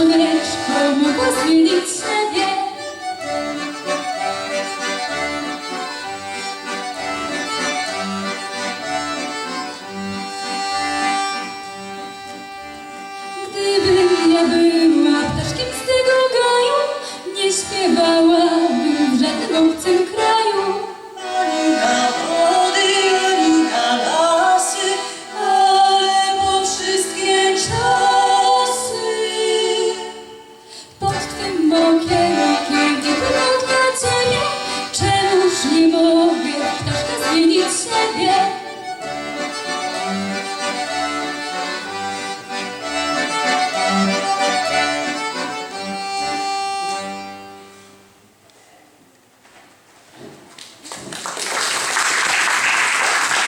Andrés, como vos me disse, You.